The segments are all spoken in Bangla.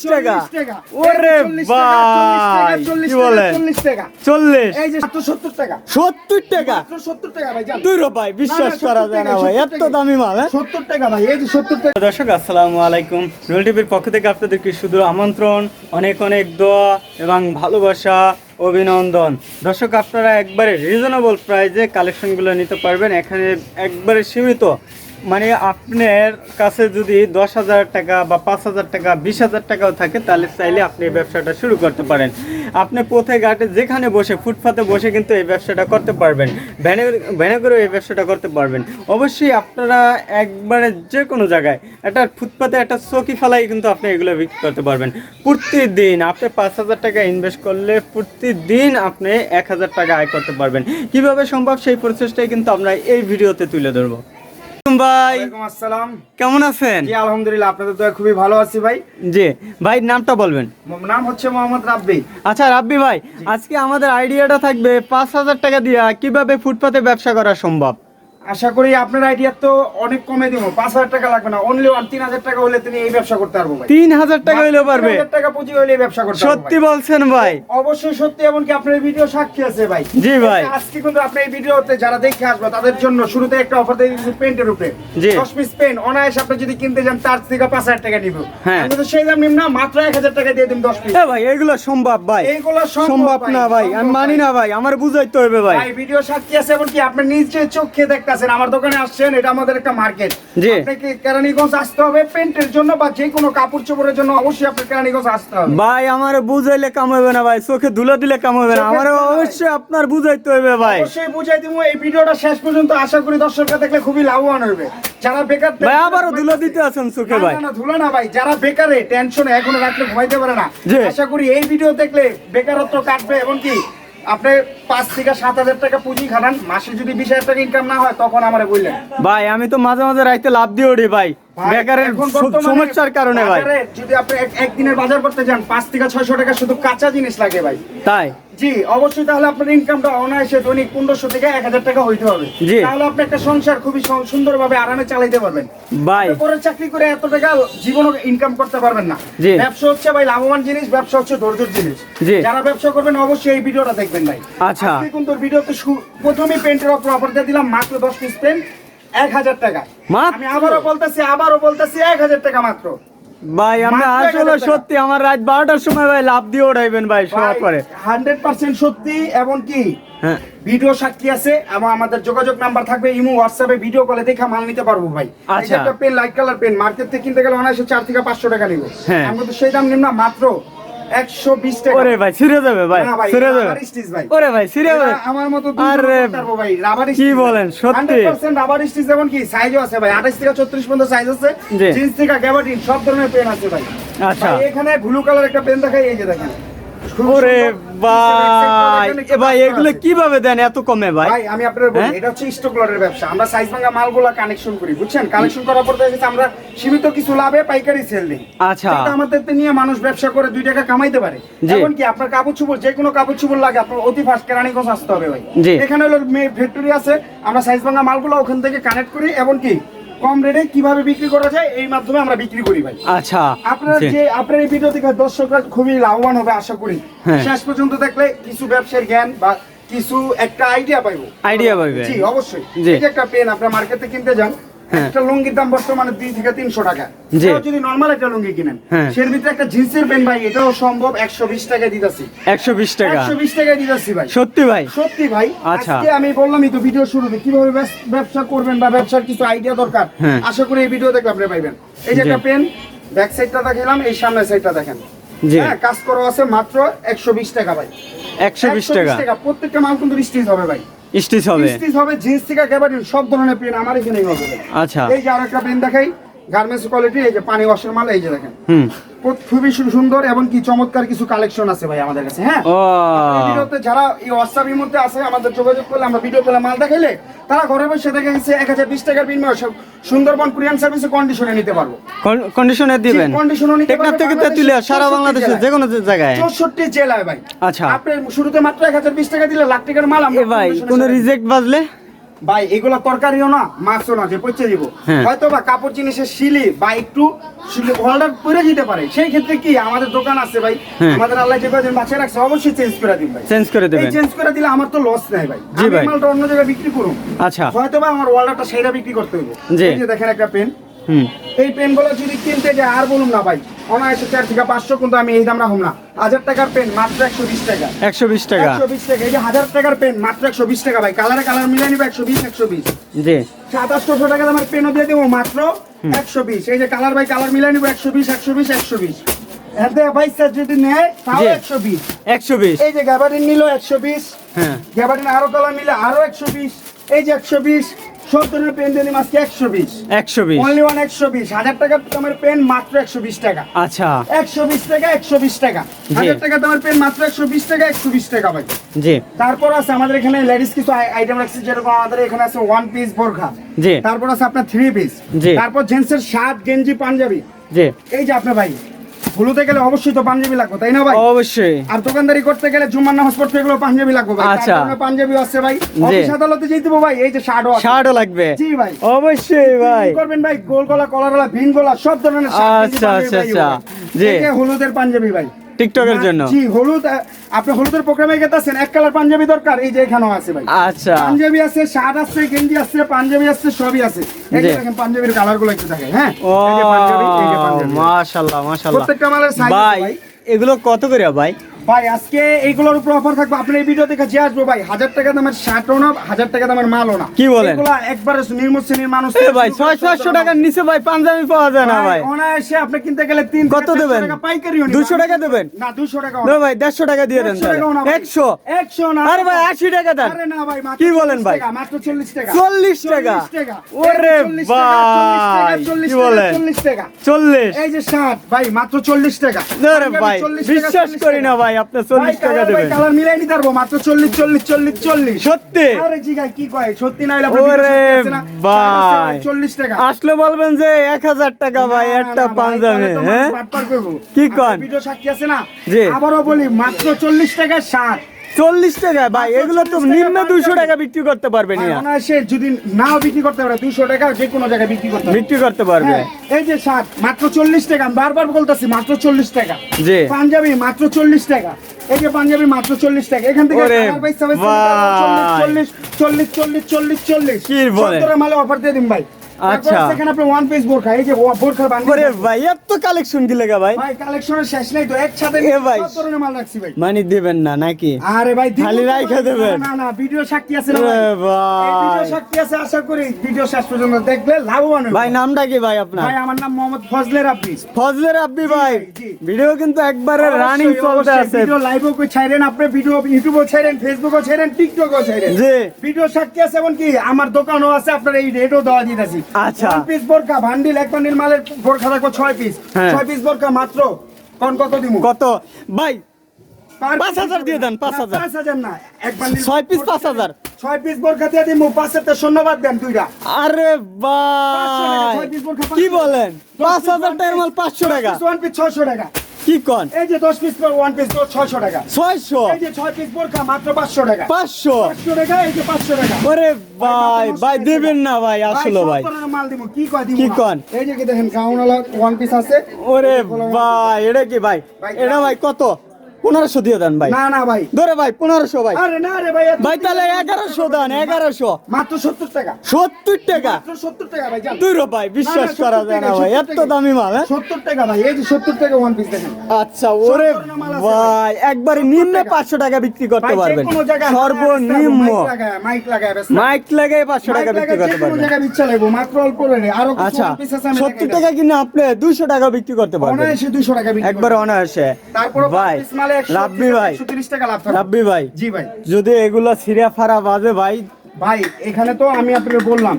চল্লিশ টাকা। টাকা। ওরে ভাই কি টাকা, বলেন 40 টাকা। চল্লিশ। এই যে 70 টাকা। সত্তর টাকা? 70 টাকা ভাই ভাই বিশ্বাস করা যায় না ভাই এত দামি মাল হ্যাঁ? 70 টাকা ভাই এই যে 70 টাকা। দর্শক আসসালামু আলাইকুম। রুল টিভির পক্ষ থেকে আপনাদেরকে শুধু আমন্ত্রণ অনেক অনেক দোয়া এবং ভালোবাসা অভিনন্দন। দর্শক আপনারা একবারে রিজনেবল প্রাইজে কালেকশনগুলো নিতে পারবেন। এখানে একবারে সীমিত। মানে আপনার কাছে যদি দশ হাজার টাকা বা পাঁচ হাজার টাকা, বিশ হাজার টাকাও থাকে, তাহলে চাইলে আপনি এই ব্যবসাটা শুরু করতে পারেন। আপনি পথে, ঘাটে, যেখানে বসে, ফুটপাতে বসে কিন্তু এই ব্যবসাটা করতে পারবেন। ভ্যানে ভ্যানে করে এই ব্যবসাটা করতে পারবেন। অবশ্যই আপনারা একবারে যে কোনো জায়গায় একটা ফুটপাতে একটা চকি ফেলাই কিন্তু আপনি এগুলো বিক্রি করতে পারবেন। প্রতিদিন আপনি পাঁচ হাজার টাকা ইনভেস্ট করলে প্রতিদিন আপনি এক হাজার টাকা আয় করতে পারবেন। কীভাবে সম্ভব সেই প্রসেসটাই কিন্তু আমরা এই ভিডিওতে তুলে ধরবো। ভাই। আসসালাম। কেমন আছেন? জি আলহামদুলিল্লাহ আপনাদের দয়া খুবই ভালো আছি ভাই। জি ভাই নামটা বলবেন। নাম হচ্ছে মোহাম্মদ রাব্বি। আচ্ছা রাব্বি ভাই আজকে আমাদের আইডিয়াটা থাকবে পাঁচ হাজার টাকা দিয়া কীভাবে ফুটপাতে ব্যবসা করা সম্ভব? আশা করি আপনার আইডিয়া তো অনেক কমে দিব। পাঁচ হাজার টাকা লাগবে না। অনলি ওয়ান তিন হাজার টাকা হলে তুমি এই ব্যবসা করতে পারব তিন হাজার টাকা হইলেও পারবে। 3000 টাকা পুঁজি হলে এই ব্যবসা করতে সত্যি বলছেন ভাই। অবশ্যই সত্যি এমনকি আপনার ভিডিও সাক্ষী আছে ভাই। জি ভাই। আজকে কিন্তু আপনি এই ভিডিওতে যারা দেখে আসবে তাদের জন্য শুরুতে একটা অফার দিয়ে দিচ্ছি পেন্টের উপরে। জি। দশ পিস পেন অনায়াস আপনি যদি কিনতে যান তার থেকে পাঁচ হাজার টাকা নিব। হ্যাঁ। আমি তো সেই দাম নিব না মাত্র এক হাজার টাকা দিয়ে দিন দশ পিস ভাই এগুলো সম্ভব ভাই। এইগুলো সম্ভব না ভাই আমি মানি। না ভাই আমার বুঝাইতে হবে ভাই। ভাই ভিডিও সাক্ষী আছে এমনকি আপনি নিজে চোখে দেখতেছেন আমার দোকানে আসছেন এটা আমাদের একটা মার্কেট। জি। আপনাকে কেরানীগঞ্জ আসতে হবে পেন্টের জন্য বা যে কোনো কাপড় চোপড়ের জন্য অবশ্যই আপনার কেরানীগঞ্জ আসতে হবে। ভাই আমার বুঝাইলে কাম হবে না ভাই চোখে ধুলো দিলে কাম হবে না। আমার অবশ্যই আপনার বুঝাইতে হবে ভাই। অবশ্যই বুঝাই দিব এই ভিডিওটা শেষ পর্যন্ত আশা করি দর্শকরা দেখলে খুবই লাভবান হবে। যারা বেকার ভাই আবারও ধুলো দিতে আছেন চোখে ভাই না, না, ধুলো না ভাই যারা বেকারে টেনশনে এখনও রাত্রে ঘুমাইতে পারে না। আশা করি এই ভিডিও দেখলে বেকারত্ব কাটবে এবং কি আপনি পাঁচ থেকে সাত হাজার টাকা পুঁজি খাটান মাসে যদি বিশ হাজার টাকা ইনকাম না হয় তখন আমার বললেন। ভাই আমি তো মাঝে মাঝে রাইতে লাভ দিয়ে ভাই ভাই, বেকারের এখন স- বর্তমানে সমস্যার কারণে ভাই। যদি আপনি একদিনের বাজার করতে যান পাঁচ থেকে ছয়শো টাকা শুধু কাঁচা জিনিস লাগে ভাই। তাই? জি অবশ্যই তাহলে আপনার ইনকামটা অনায়াসে দৈনিক পনেরোশো থেকে এক হাজার টাকা হইতে হবে। তাহলে আপনি একটা সংসার খুবই সুন্দরভাবে আরামে চালাইতে পারবেন। ভাই। পরে চাকরি করে এত টাকা জীবনও ইনকাম করতে পারবেন না। ব্যবসা হচ্ছে ভাই লাভবান জিনিস ব্যবসা হচ্ছে ধৈর্যের জিনিস। যারা ব্যবসা করবেন অবশ্যই এই ভিডিওটা দেখবেন ভাই। আচ্ছা। কিন্তু ভিডিওতে প্রথমেই পেন্টের অফার দিলাম মাত্র দশ পিস পেন্ট এক হাজার টাকা। আমি আবারও বলতেছি আবারও বলতেছি এক হাজার টাকা মাত্র। ভাই আমি আসলে সত্যি আমার রাত বারোটার সময় ভাই লাভ দিয়ে উঠাইবেন ভাই সবার পরে। হান্ড্রেড পার্সেন্ট সত্যি এবং কি? হ্যাঁ। ভিডিও সাক্ষী আছে এবং আমাদের যোগাযোগ নাম্বার থাকবে ইমো হোয়াটসঅ্যাপে ভিডিও কলে দেখা মাল নিতে পারব ভাই। আচ্ছা। একটা pen light colour pen market থেকে কিনতে গেলে অনায়াসে চার থেকে পাঁচশো টাকা নিব। হ্যাঁ। আমি তো সেই দাম নিব না মাত্র একশো বিশ টাকা ওরে ভাই ছিঁড়ে যাবে ভাই না ভাই, ছিঁড়ে এটা যাবে rubber stitch ভাই। ওরে ভাই ছিঁড়ে যাবে আমার মতো আরে ভাই রাবার কি বলেন, সত্যি? রাবার স্টিচ যেমন কি সাইজও আছে ভাই আঠাশ থেকে ছত্রিশ পর্যন্ত সাইজ আছে। জিন্স থেকে গ্যাবার্ডিন সব ধরনের পেন আছে ভাই আচ্ছা। এখানে ব্লু কালার একটা পেন দেখাই এই যে দেখেন ওরে ভাই এ ভাই এগুলো কীভাবে দেন? এত কমে ভাই? ভাই আমি আপনাদের বলি হ্যাঁ? এটা হচ্ছে স্টক লটের ব্যবসা। আমরা সাইজ ভাঙা মালগুলা কানেকশন করি বুঝছেন? কালেকশন করার পর দেখা গেছে আমরা সীমিত কিছু লাভে পাইকারি সেল দিই। আচ্ছা। এটা আমাদের নিয়ে মানুষ ব্যবসা করে দুই টাকা কামাইতে পারে। এখন কি আপনার কাপড় চুপড় যে কোনো কাপড় চুপড় লাগে আপনার অতি ফাস্ট কেরানীগঞ্জ আসতে হবে ভাই। এখানে হলো ফ্যাক্টরি আছে আমরা সাইজ ভাঙা মালগুলো ওখান থেকে কানেক্ট করি এবং কি কম রেটে কীভাবে বিক্রি করা যায় এই মাধ্যমে আমরা বিক্রি করি ভাই আচ্ছা আপনার যে আপনার এই ভিডিও থেকে দর্শকরা খুবই লাভবান হবে আশা করি হ্যাঁ। শেষ পর্যন্ত দেখলে কিছু ব্যবসার জ্ঞান বা কিছু একটা আইডিয়া পাইবো আইডিয়া পাইবে। জি অবশ্যই একটা পেন আপনার মার্কেটে কিনতে যান। একটা লুঙ্গির দাম বর্তমানে দুই থেকে তিনশো টাকা। যদি নর্মাল একটা লুঙ্গি কিনেন হ্যাঁ। সের ভিতরে একটা জিন্সের পেন ভাই এটাও সম্ভব একশো বিশ টাকা দিতেছি। একশো বিশ টাকা। একশো বিশ টাকা দিতেছি ভাই। সত্যি ভাই? সত্যি ভাই। আচ্ছা। আমি বললামই তো ভিডিও শুরুতে কীভাবে ব্যবসা করবেন বা ব্যবসার কিছু আইডিয়া দরকার? হ্যাঁ। আশা করি এই ভিডিও দেখলে আপনি পাইবেন। এই যে একটা পেন ব্যাক সাইডটা দেখালাম এই সামনের সাইডটা দেখেন। হ্যাঁ কাজ করা আছে মাত্র একশো বিশ টাকা ভাই। একশো বিশ টাকা। প্রত্যেকটা মাল কিন্তু স্টিচ হবে ভাই। স্টিচ হবে। স্টিচ হবে জিন্স থেকে একেবারে সব ধরনের পেন আমার এখানেই হবে। আচ্ছা। এই যে আরেকটা পেন দেখাই গার্মেন্টস কোয়ালিটি এই যে পানি ওয়াশের মাল এই যে দেখেন। হুম। খুবই সুন্দর এবং কি চমৎকার কিছু কালেকশন আছে ভাই আমাদের কাছে হ্যাঁ? ভিডিওতে যারা এই হোয়াটসঅ্যাপের মধ্যে আছে আমাদের যোগাযোগ করলে আমরা ভিডিও কলে মাল দেখাইলে তারা ঘরে বসে দেখে গেছে এক হাজার বিশ টাকার বিনিময়ে সব সুন্দরবন কুরিয়ান সার্ভিসে কন্ডিশনে নিতে পারব। কন্ডিশনে দিবেন? কন্ডিশনও নিতে পারবে থেকে তেতুলিয়া সারা বাংলাদেশে যে কোনো জায়গায়। চৌষট্টি জেলায় ভাই। আচ্ছা। আপনি শুরুতে মাত্র এক হাজার বিশ টাকা দিলে লাখ টাকার মাল আমরা ভাই কোনো রিজেক্ট বাজলে? ভাই এগুলো তরকারিও না মাছও না যে পচে দিব। হ্যাঁ। হয়তো বা কাপড় জিনিসের শিলি বা একটু শিলি হোল্ডার পরে দিতে পারে। সেই ক্ষেত্রে কি আমাদের দোকান আছে ভাই হ্যাঁ। আমাদের আল্লাহ যে কদিন বাঁচিয়ে রাখছে অবশ্যই চেঞ্জ করে দিন ভাই। চেঞ্জ করে দেবেন। চেঞ্জ করে দিলে আমার তো লস নাই ভাই। জি আমি ভাই। মালটা অন্য জায়গায় বিক্রি করুন আচ্ছা। হয়তো বা আমার ওয়ার্ডারটা সেটা বিক্রি করতে হবে এই যে দেখেন একটা পেন হুম। এই পেনগুলো যদি কিনতে যায় আর বলুন না ভাই অনায়াসে চার থেকে পাঁচশো কিন্তু আমি এই দাম রাখুন না। হাজার টাকার পেন মাত্র একশো বিশ টাকা। একশো বিশ টাকা। একশো বিশ টাকা এই যে হাজার টাকার পেন মাত্র একশো বিশ টাকা ভাই। কালারে কালার মিলিয়ে নিবে একশো বিশ একশো বিশ। জি। সাতাশশো টাকা দামের পেনও দিয়ে দেবো মাত্র একশো বিশ। এই যে কালার বাই কালার মিলিয়ে নিবো একশো বিশ একশো বিশ একশো বিশ। ভাই যদি নেয় তাও একশো বিশ। একশো বিশ। এই যে গ্যাবারিন নিল একশো বিশ। হ্যাঁ। গ্যাবারিন আরও কালার মিলে আরও একশো বিশ। এই যে একশো বিশ। সত্তরের পেন দিয়ে মাসকে একশো বিশ। একশো বিশ। অনলি ওয়ান একশো বিশ। হাজার টাকার দামের পেন মাত্র একশো বিশ টাকা। আচ্ছা। একশো বিশ টাকা একশো বিশ টাকা। হাজার টাকা দামের পেন মাত্র একশো বিশ টাকা একশো বিশ টাকা ভাই জি। তারপর আছে আমাদের এখানে লেডিস কিছু আইটেম রাখছি যেরকম আমাদের এখানে আছে ওয়ান পিস বোরখা। জি। তারপর আছে আপনার থ্রি পিস জি। তারপর জেন্টসের শার্ট গেঞ্জি পাঞ্জাবি। জি। এই যে আপনার ভাই হলুদে গেলে অবশ্যই তো পাঞ্জাবি লাগবে তাই না ভাই? অবশ্যই। আর দোকানদারি করতে গেলে জুম্মার নামাজ পড়তে গেলে পাঞ্জাবি লাগবে ভাই। আচ্ছা। পাঞ্জাবি আছে ভাই। অফিস আদালতে যেতে দেবো ভাই এই যে শার্টও আছে। শার্টও লাগবে। জি ভাই। অবশ্যই ভাই। করবেন ভাই? গোল গলা কলার গলা ভিন গলা সব ধরনের শার্ট আচ্ছা, আচ্ছা, আচ্ছা। জি। হলুদের পাঞ্জাবি ভাই। টিকটকের জন্য। জি হলুদ আপনি হলুদের প্রোগ্রামে গেতেছেন এক কালার পাঞ্জাবি দরকার এই যে এখানেও আছে ভাই। আচ্ছা। পাঞ্জাবি আছে শার্ট আছে গেঞ্জি আছে পাঞ্জাবি আছে সবই আছে। এই দেখেন পাঞ্জাবির কালারগুলো একটু দেখেন হ্যাঁ? ও মাশাআল্লাহ মাশাআল্লাহ প্রত্যেকটা মালের সাইজ ভাই এগুলো কত করে ভাই? ভাই আজকে এইগুলোর উপর অফার থাকবে। আপনি এই ভিডিও দেখে যে আসব ভাই হাজার টাকা দামের শার্টও না হাজার টাকা দামের মালও না কি বলেন? এগুলো একবারে নির্মূল শ্রেণির মানুষ ভাই ছয় সাতশো টাকার নিচে ভাই পাঞ্জাবি পাওয়া যায় না ভাই অনায়াসে আপনি কিনতে গেলে তিন কত দেবেন? নিবেন। 200 টাকা দেবেন? না দুশো টাকা না ভাই দেড়শো টাকা দিয়ে দেন একশো? একশো না। আরে ভাই আশি টাকা দেন। আরে না ভাই কি বলেন ভাই? মাত্র চল্লিশ টাকা। চল্লিশ টাকা? ওরে এই 40 টাকা, ভাই 40 কি বলেন? 40 টাকা। চল্লিশ। এই যে শার্ট ভাই মাত্র চল্লিশ টাকা। আরে ভাই বিশ্বাস করি না। ভাই আপনি চল্লিশ টাকা দেবেন। কালার মিলাই নিতে পারব মাত্র চল্লিশ চল্লিশ চল্লিশ চল্লিশ। সত্যি? আরে জি গাই কি কয়? সত্যি না হলে ওরে ভাই। চল্লিশ টাকা। আসলে বলবেন যে এক হাজার টাকা ভাই একটা পাঞ্জাবি হ্যাঁ? কি কন? ভিডিও সাক্ষী আছে না? জি। আবারও বলি মাত্র চল্লিশ টাকা শার্ট চল্লিশ টাকা ভাই এগুলো তো নিম্ন দুশো টাকা বিক্রি করতে পারবে না অনায়াসে যদি নাও বিক্রি করতে পারে দুশো টাকা যে কোনো জায়গায় বিক্রি করতে বিক্রি করতে পারবে। হ্যাঁ, এই যে শার্ট মাত্র চল্লিশ টাকা বারবার বলতেছি মাত্র চল্লিশ টাকা। জি। পাঞ্জাবি মাত্র চল্লিশ টাকা। এই যে পাঞ্জাবি মাত্র চল্লিশ টাকা। এখান থেকে। চল্লিশ চল্লিশ চল্লিশ চল্লিশ চল্লিশ। বলেন? সত্তরের মালে অফার দিয়ে দিন ভাই। আচ্ছা। এখানে আপনি ওয়ান পিস বোরখা এই যে বোরখা বান্ডিল ওরে ভাই এত কালেকশন কি লেগা ভাই। ভাই কালেকশনের শেষ নেই তো একসাথে এ ভাই। ধরনের মাল রাখছি ভাই। মানে দিবেন না নাকি? আরে ভাই খালি রাইখা দেবেন। না, না না ভিডিও সাক্ষী আছে না ভাই। ভিডিও সাক্ষী আছে আশা করি ভিডিও শেষ পর্যন্ত দেখলে লাভবান হবে। ভাই নামটা কি ভাই আপনার? ভাই আমার নাম মোহাম্মদ ফজলে রাব্বি। ফজলে রাব্বি ভাই। ভিডিও কিন্তু একবারে রানিং অবশ্যই, চলতে আছে। ভিডিও লাইভও কই ছাইরেন আপনি ভিডিও ইউটিউবেও ছাইরেন ফেসবুকও ছাইরেন টিকটকও ছাইরেন জি। ভিডিও সাক্ষী আছে এমনকি আমার দোকানও আছে আপনার এই রেটও দেওয়া দিতেছি। আচ্ছা। পিস বোরকা ভান্ডিল এক বান্ডিল মালের বোরকা থাকব ছয় পিস। হ্যাঁ। ছয় পিস বোরকা মাত্র। কোন কত দিমু? কত? ভাই পাঁচ হাজার দিয়ে দেন, পাঁচ হাজার। পাঁচ হাজার না এক বান্ডিল ছয় পিস পাঁচ হাজার। ছয় পিস বোরকা দিয়ে দিমু পাঁচ হাজার শূন্যবাদ দেন দুইটা। আরে ভাই বোরখা কি বলেন? পাঁচ হাজার টাকার মাল পাঁচশো টাকা। one piece ছয়শো টাকা। কি কন? এই যে দশ পিস ওয়ান পিস ছয়শো টাকা। ছয়শো? এই যে ছয় পিস বোরকা মাত্র পাঁচশো টাকা। পাঁচশো? পাঁচশো টাকা এই যে টাকা। ওরে ভাই ভাই দেবেন না ভাই আসলো ভাই। মাল দিব কি কয় দিব কি না? কন? এই যে কি দেখেন গাউনওয়ালা ওয়ান পিস আছে। ওরে ভাই এটা কি ভাই? ভাই, এটা ভাই কত? পনেরোশো দিয়ে দেন ভাই। না না ভাই। ধরে ভাই পনেরোশো ভাই। আরে না রে ভাই ভাই তাহলে এগারোশো দেন এগারোশো। মাত্র সত্তর টাকা। সত্তর টাকা? সত্তর টাকা ভাই দুই ভাই বিশ্বাস করা যায় না ভাই এত দামি মাল হ্যাঁ? সত্তর টাকা ভাই এই যে সত্তর টাকা ওয়ান পিস দেখেন। আচ্ছা ওরে ভাই। একবারে নিম্ন পাঁচশো টাকা বিক্রি করতে পারবেন। সর্বনিম্ন। মাইক লাগায় মাইক লাগায় লাগাই পাঁচশো টাকা বিক্রি করতে পারবেন। মাত্র অল্প আরও আচ্ছা সত্তর টাকা কিনে আপনি দুইশো টাকা বিক্রি করতে পারবেন। অনায়াসে দুশো টাকা একবার অনায়াসে। তারপরে ভাই মালে ভাই। একশো তিরিশ টাকা লাভ থাকবে। ভাই। জি ভাই। যদি এগুলো সিরিয়া ফারা বাজে ভাই। ভাই এখানে তো আমি আপনাকে বললাম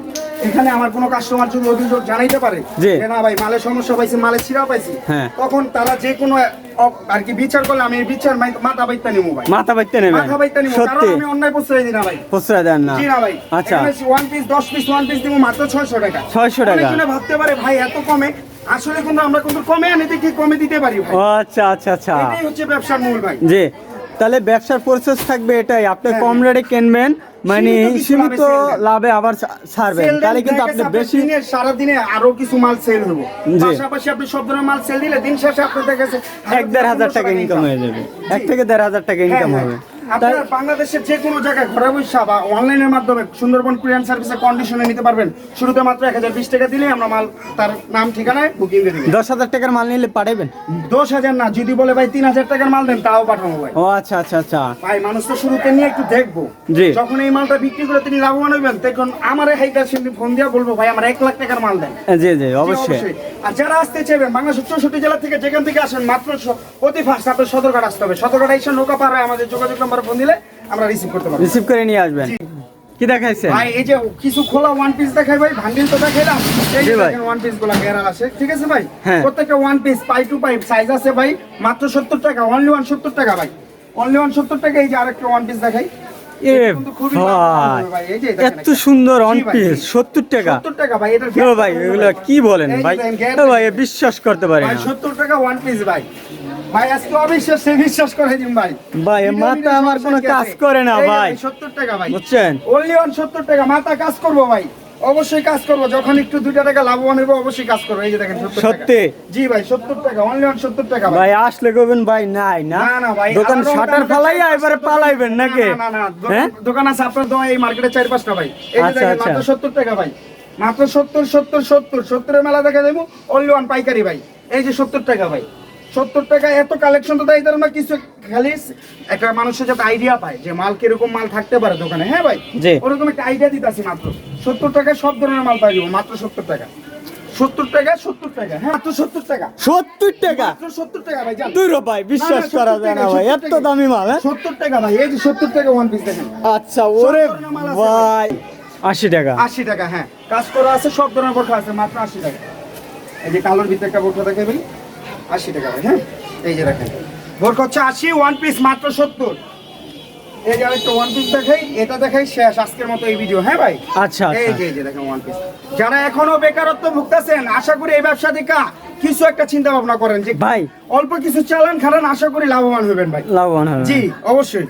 এখানে আমার কোনো কাস্টমার যদি অভিযোগ জানাইতে পারে যে না ভাই মালের সমস্যা পাইছি মালের ছিঁড়া পাইছি হ্যাঁ। তখন তারা যে কোনো আর কি বিচার করলে আমি বিচার মাথা বাইতে নিবো ভাই। মাথা বাইতে নেবেন। মাথা বাইতে নিবো কারণ আমি অন্যায় প্রশ্রয় দিই না ভাই। খুচরা দেন না। জি না ভাই। আচ্ছা। ওয়ান পিস দশ পিস ওয়ান পিস দিব মাত্র ছয়শো টাকা। 600 টাকা। অনেকজনে ভাবতে পারে ভাই এত কমে? আসলে কিন্তু আমরা কিন্তু কমে আনি কমে দিতে পারি ভাই? আচ্ছা আচ্ছা আচ্ছা। এটাই হচ্ছে ব্যবসার মূল ভাই। জি। তাহলে ব্যবসার প্রসেস থাকবে এটাই। আপনি হ্যাঁ, কম রেটে কিনবেন মানে সীমিত লাভে দেন। আবার ছাড়বেন। তাহলে কিন্তু আপনি বেশি দিনে সারাদিনে আরও কিছু মাল সেল হবে। পাশাপাশি আপনি সব ধরনের মাল সেল দিলে দিন শেষে আপনার কাছে এক দেড় হাজার টাকা ইনকাম হয়ে যাবে। এক থেকে দেড় হাজার টাকা ইনকাম হ্যাঁ, হবে হ্যাঁ। তাই আপনার বাংলাদেশের যে কোনো জায়গায় ঘরে বসে বা অনলাইনের মাধ্যমে সুন্দরবন কুরিয়ান সার্ভিসে কন্ডিশনে নিতে পারবেন। শুরুতে মাত্র এক হাজার বিশ টাকা দিলে আমরা মাল তার নাম ঠিকানায় বুকিং দিয়ে দিবেন দশ হাজার টাকার মাল নিলে পাঠাবেন? দশ হাজার না যদি বলে ভাই তিন হাজার টাকার মাল দেন তাও পাঠাবো ভাই। ও আচ্ছা আচ্ছা আচ্ছা। ভাই মানুষ তো শুরুতে নিয়ে একটু দেখব। জি। যখন এই মালটা বিক্রি করে তিনি লাভবান হইবেন তখন আমার হাইকার সেদিন ফোন দিয়ে বলব ভাই আমার এক লাখ টাকার মাল দেন। জি জি অবশ্যই। আর যারা আসতে চাইবেন বাংলাদেশের চৌষট্টি জেলা থেকে যেখান থেকে আসেন মাত্র অতি ফার্স্ট আপনার সদরঘাট আসতে হবে। সদরঘাট এসে নৌকা পার আমাদের যোগাযোগ নাম্বার ফোন দিলে আমরা রিসিভ করতে পারব। রিসিভ করে নিয়ে আসবেন। কি দেখাইছেন? ভাই এই যে কিছু খোলা ওয়ান পিস দেখাই ভাই ভান্ডিল তো দেখাইলাম। এই যে। দেখেন ওয়ান পিসগুলা গেরা আছে। ঠিক আছে ভাই। প্রত্যেকটা ওয়ান পিস পাই টু পাই সাইজ আছে ভাই মাত্র সত্তর টাকা অনলি ওয়ান সত্তর টাকা ভাই। অনলি ওয়ান সত্তর টাকা এই যে আরেকটা ওয়ান পিস দেখাই। এত সুন্দর অন পিস সত্তর টাকা। ভাই এটার ভাই এগুলো কি বলেন ভাই? ভাই বিশ্বাস করতে পারি সত্তর টাকা ওয়ান পিস ভাই। ভাই আজকে অবিশ্বাস বিশ্বাস করে দিন ভাই। ভাই, এ মাথা আমার কোনো কাজ করে না ভাই। সত্তর টাকা ভাই। বুঝছেন? অনলি ওয়ান সত্তর টাকা। মাথা কাজ করব ভাই। অবশ্যই কাজ করব। যখন একটু দুইটা টাকা লাভবান অবশ্যই কাজ করব। এই যে দেখেন টাকা। সত্যি? জি ভাই সত্তর টাকা। অনলি ওয়ান সত্তর টাকা ভাই। ভাই আসলে কবেন ভাই নাই না? না ভাই দোকান শাটার দোকান এবারে পালাইবেন নাকি? না না না দোকান- হ্যাঁ? আছে আপনার দোকান এই মার্কেটে চার পাঁচটা ভাই। এই যে আচ্ছা, দেখেন আচ্ছা। মাত্র সত্তর টাকা ভাই। মাত্র সত্তর সত্তর সত্তর। সত্তরের মেলা দেখা দেবো অনলি ওয়ান পাইকারি ভাই। এই যে সত্তর টাকা ভাই। সত্তর টাকা এত কালেকশন তো তাই না কিছু খালি একটা মানুষের যাতে আইডিয়া পায় যে মাল কীরকম মাল থাকতে পারে দোকানে হ্যাঁ ভাই? ওরকম একটা আইডিয়া দিতেছি মাত্র। সত্তর টাকায় সব ধরনের মাল পাই যাব মাত্র সত্তর টাকা। সত্তর টাকা সত্তর টাকা হ্যাঁ মাত্র সত্তর টাকা। সত্তর টাকা? সত্তর টাকা ভাই জান। ভাই বিশ্বাস করা যায় না ভাই এত দামি মাল হ্যাঁ? সত্তর টাকা ভাই এই যে সত্তর টাকা ওয়ান পিস দেখেন। আচ্ছা ওরে ভাই। আশি টাকা। আশি টাকা হ্যাঁ। কাজ করা আছে সব ধরনের বোরখা আছে মাত্র আশি টাকা। এই যে কালোর ভিতরে একটা বোরখা দেখে আশি টাকা ভাই হ্যাঁ? এই যে দেখেন হচ্ছে আশি ওয়ান পিস মাত্র সত্তর। এই যে আরেকটা ওয়ান পিস দেখাই এটা দেখাই শেষ আজকের মতো এই ভিডিও হ্যাঁ ভাই? আচ্ছা এই আচ্ছা যে এই যে দেখেন ওয়ান পিস যারা এখনও বেকারত্ব ভুগতেছেন আশা করি এই ব্যবসা থেকে কিছু একটা চিন্তা ভাবনা করেন যে ভাই। অল্প কিছু চালান খালান আশা করি লাভবান হবেন ভাই। লাভবান জি অবশ্যই।